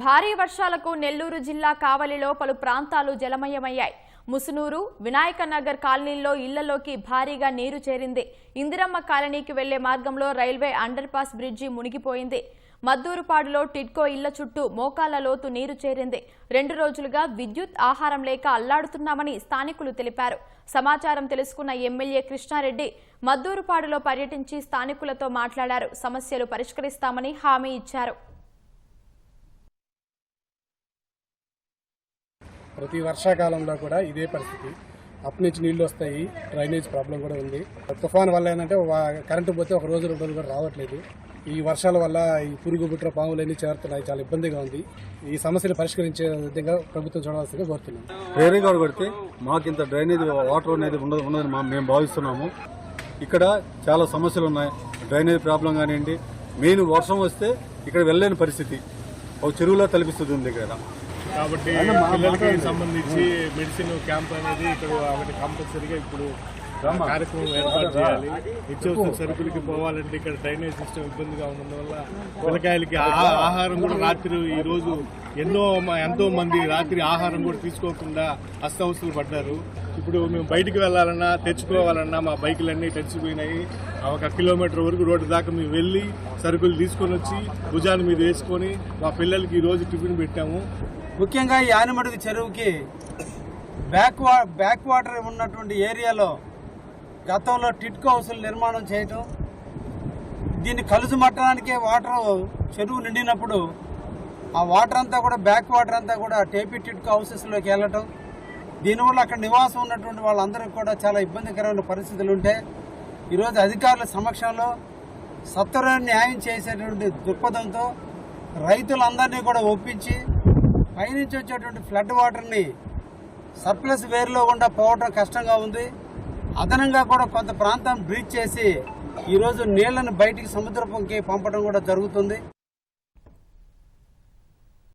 భారీ వర్షాలకు నెల్లూరు జిల్లా కావలిలో పలు ప్రాంతాలు జలమయమయ్యాయి. ముసునూరు వినాయక నగర్ కాలనీల్లో ఇళ్ళలోకి భారీగా నీరు చేరింది. ఇందిరమ్మ కాలనీకి వెళ్ళే మార్గంలో రైల్వే అండర్ పాస్ బ్రిడ్జి మునిగిపోయింది. మద్దూరుపాడులో టిడ్కో ఇళ్ళ చుట్టూ మోకాళ్ళ లోతు నీరు చేరింది. రెండు రోజులుగా విద్యుత్ ఆహారం లేక అల్లాడుతున్నామని స్థానికులు తెలిపారు. సమాచారం తెలుసుకున్న ఎమ్మెల్యే కృష్ణారెడ్డి మద్దూరుపాడులో పర్యటించి స్థానికులతో మాట్లాడారు. సమస్యలు పరిష్కరిస్తామని హామీ ఇచ్చారు. ప్రతి వర్షాకాలంలో కూడా ఇదే పరిస్థితి. అప్ నుంచి నీళ్ళు వస్తాయి డ్రైనేజ్ ప్రాబ్లం కూడా ఉంది. తుఫాన్ వల్ల ఏంటంటే కరెంటు పోతే ఒక రోజు రెండు రోజులు కూడా రావట్లేదు. ఈ వర్షాల వల్ల ఈ పురుగు బుట్ర పాములన్నీ చేరుతున్నాయి. చాలా ఇబ్బందిగా ఉంది. ఈ సమస్యలు పరిష్కరించే విధంగా ప్రభుత్వం చూడవలసిందిగా కోరుతున్నాం వేరే గారు పెడితే మాకు ఇంత డ్రైనేజ్ వాటర్ అనేది ఉండదు ఉండదని మా- మేము భావిస్తున్నాము. ఇక్కడ చాలా సమస్యలు ఉన్నాయి. డ్రైనేజ్ ప్రాబ్లం కానివ్వండి మెయిన్ వర్షం వస్తే ఇక్కడ వెళ్ళలేని పరిస్థితి. ఒక చెరువులో తలపిస్తుంది ఇక్కడ. కాబట్టి పిల్లలకి సంబంధించి మెడిసిన్ క్యాంప్ అనేది ఇక్కడ ఒకటి కంపల్సరీగా ఇప్పుడు కార్యక్రమం ఏర్పాటు చేయాలి. నిత్యావసర సరుకులకి పోవాలంటే ఇక్కడ డ్రైనేజ్ సిస్టమ్ ఇబ్బందిగా ఉన్నందువల్ల పిల్లకాయలకి ఆ- ఆహారం కూడా రాత్రి ఈ రోజు ఎన్నో ఎంతో మంది రాత్రి ఆహారం కూడా తీసుకోకుండా అస్తవస్తులు పడ్డారు. ఇప్పుడు మేము బయటికి వెళ్ళాలన్నా తెచ్చుకోవాలన్నా మా బైకులన్నీ తడిచిపోయినాయి ఒక కిలోమీటర్ వరకు రోడ్డు దాకా మేము వెళ్ళి సరుకులు తీసుకొని వచ్చి భుజాన్ని మీద వేసుకొని మా పిల్లలకి ఈ రోజు టిఫిన్ పెట్టాము. ముఖ్యంగా ఈ ఆనిమడుగు చెరువుకి బ్యాక్ వా బ్యాక్ వాటర్ ఉన్నటువంటి ఏరియాలో గతంలో టిట్కో హౌసులు నిర్మాణం చేయటం దీన్ని కలుసు మట్టడానికే వాటర్ చెరువు నిండినప్పుడు ఆ వాటర్ అంతా కూడా బ్యాక్ వాటర్ అంతా కూడా టేపీ టిట్కో హౌసెస్లోకి వెళ్ళటం దీనివల్ల అక్కడ నివాసం ఉన్నటువంటి వాళ్ళందరికీ కూడా చాలా ఇబ్బందికరమైన పరిస్థితులు ఉంటాయి ఈరోజు అధికారుల సమక్షంలో సత్వర న్యాయం చేసేటువంటి దృక్పథంతో రైతులందరినీ కూడా ఒప్పించి పైనుంచి వచ్చేటువంటి ఫ్లడ్ వాటర్ని సర్ప్లస్ వేరులో కూడా పోవడం కష్టంగా ఉంది. అదనంగా కూడా కొంత ప్రాంతం బ్రీచ్ చేసి ఈరోజు నీళ్ళను బయటికి సముద్రపుకి పంపడం కూడా జరుగుతుంది.